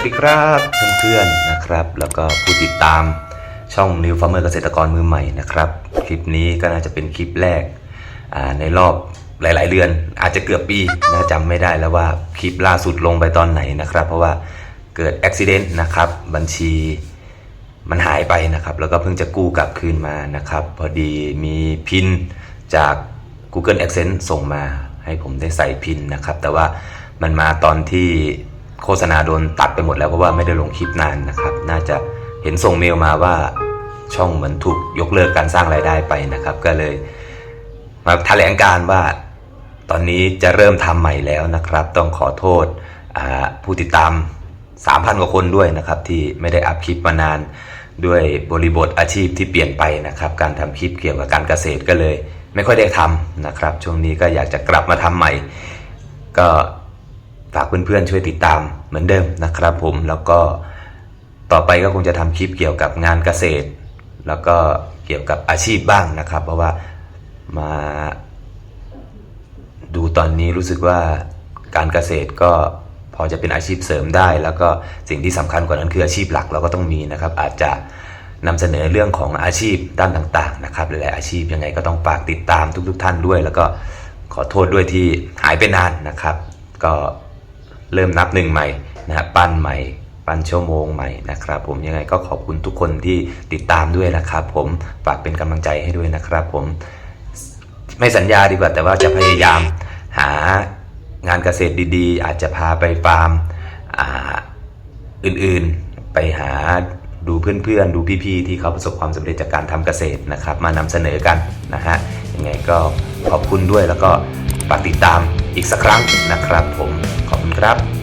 วัสดีครับเพื่อนๆนะครับ แล้วก็ผู้ติดตามช่อง New Farmer เกษตรกรมือใหม่นะครับ คลิปนี้ก็น่าจะเป็นคลิปแรกในรอบหลาย ๆ เดือน อาจจะเกือบปีนะจำไม่ได้แล้วว่าคลิปล่าสุดลงไปตอนไหนนะครับ เพราะว่าเกิดอุบิเหตุนะครับบัญชีมันหายไปนะครับ แล้วก็เพิ่งจะกู้กลับคืนมานะครับ พอดีมีพินจาก Google Adsense ส่งมาให้ผมได้ใส่พินนะครับ แต่ว่ามันมาตอนที่ โฆษณาโดนตัดไปหมดแล้วเพราะว่าไม่ได้ลงคลิปนานนะครับ น่าจะเห็นส่งเมลมาว่าช่องเหมือนถูกยกเลิกการสร้างรายได้ไปนะครับ ก็เลยมาแถลงการว่าตอนนี้จะเริ่มทำใหม่แล้วนะครับ ต้องขอโทษผู้ติดตาม 3,000 กว่าคนด้วยนะครับ ที่ไม่ได้อัพคลิปมานาน ด้วยบริบทอาชีพที่เปลี่ยนไปนะครับ การทำคลิปเกี่ยวกับการเกษตรก็เลย ไม่ค่อยได้ทำนะครับ ช่วงนี้ก็อยากจะกลับมาทำใหม่ ก็ ฝากเพื่อนๆช่วยติดตามเหมือนเดิมนะครับผมแล้วก็ต่อไปก็คงจะทำคลิปเกี่ยวกับงานเกษตร แล้วก็เกี่ยวกับอาชีพบ้างนะครับ เพราะว่ามาดูตอนนี้รู้สึกว่าการเกษตรก็พอจะเป็นอาชีพเสริมได้ แล้วก็สิ่งที่สำคัญกว่านั้นคืออาชีพหลักเราก็ต้องมีนะครับ อาจจะนำเสนอเรื่องของอาชีพด้านต่างๆนะครับหลายๆอาชีพยังไงก็ต้องฝากติดตามทุก ๆ ท่านด้วย แล้วก็ขอโทษด้วยที่หายไปนานนะครับ ก็ เริ่มนับหนึ่งใหม่นะฮะปั้นใหม่ปั้นชั่วโมงใหม่นะครับผมยังไงก็ขอบคุณทุกคนที่ติดตามด้วยนะครับผมฝากเป็นกำลังใจให้ด้วยนะครับผมไม่สัญญาดีกว่าแต่ว่าจะพยายามหางานเกษตรดีๆ อาจจะพาไปฟาร์มอ่าอื่นๆไปหาดูเพื่อนๆ ดูพี่ๆ ที่เขาประสบความสำเร็จจากการทำเกษตรนะครับ มานำเสนอกันนะฮะยังไงก็ขอบคุณด้วยแล้วก็ฝากติดตามอีกสักครั้งนะครับผม ครับ